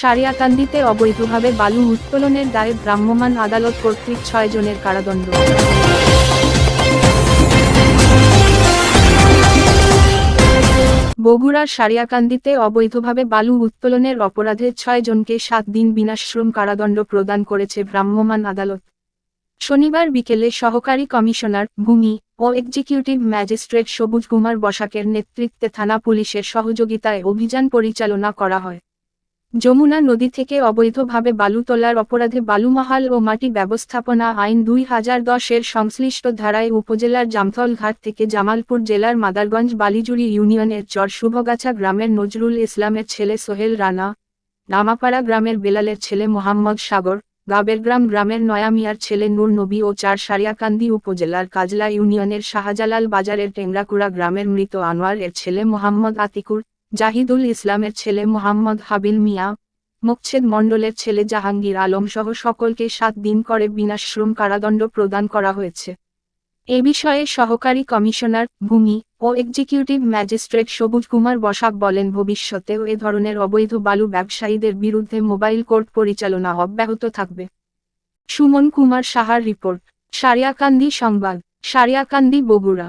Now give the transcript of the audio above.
সারিয়াকান্দিতে অবৈধভাবে বালু উত্তোলনের দায়ে ভ্রাম্যমাণ আদালত কর্তৃক ছয় জনের কারাদণ্ড। বগুড়ার সারিয়াকান্দিতে অবৈধভাবে বালু উত্তোলনের অপরাধে ছয় জনকে সাত দিন বিনাশ্রম কারাদণ্ড প্রদান করেছে ভ্রাম্যমাণ আদালত। শনিবার বিকেলে সহকারী কমিশনার, ভূমি ও এক্সিকিউটিভ ম্যাজিস্ট্রেট সবুজ কুমার বসাকের নেতৃত্বে থানা পুলিশের সহযোগিতায় অভিযান পরিচালনা করা হয়। যমুনা নদী থেকে অবৈধভাবে বালু তোলার অপরাধে বালুমহাল ও মাটি ব্যবস্থাপনা আইন দুই হাজার দশের সংশ্লিষ্ট ধারায় উপজেলার জামথল ঘাট থেকে জামালপুর জেলার মাদারগঞ্জ বালিজুড়ি ইউনিয়নের চর শুভগাছা গ্রামের নজরুল ইসলামের ছেলে সোহেল রানা, নামাপাড়া গ্রামের বেলালের ছেলে মোহাম্মদ সাগর, গাবেরগ্রাম গ্রামের নয়ামিয়ার ছেলে নূর নবী ও চার সারিয়াকান্দি উপজেলার কাজলা ইউনিয়নের শাহজালাল বাজারের টেংরাকুড়া গ্রামের মৃত আনোয়ার এর ছেলে মোহাম্মদ আতিকুর জাহিদুল ইসলামের ছেলে মোহাম্মদ হাবিল মিয়া, মুকছেদ মণ্ডলের ছেলে জাহাঙ্গীর আলম সহ সকলকে সাত দিন করে বিনাশ্রম কারাদণ্ড প্রদান করা হয়েছে। এ বিষয়ে সহকারী কমিশনার ভূমি ও এক্সিকিউটিভ ম্যাজিস্ট্রেট সবুজ কুমার বসাক বলেন, ভবিষ্যতেও এ ধরনের অবৈধ বালু ব্যবসায়ীদের বিরুদ্ধে মোবাইল কোর্ট পরিচালনা অব্যাহত থাকবে। সুমন কুমার সাহার রিপোর্ট, সারিয়াকান্দি সংবাদ, সারিয়াকান্দি বগুড়া।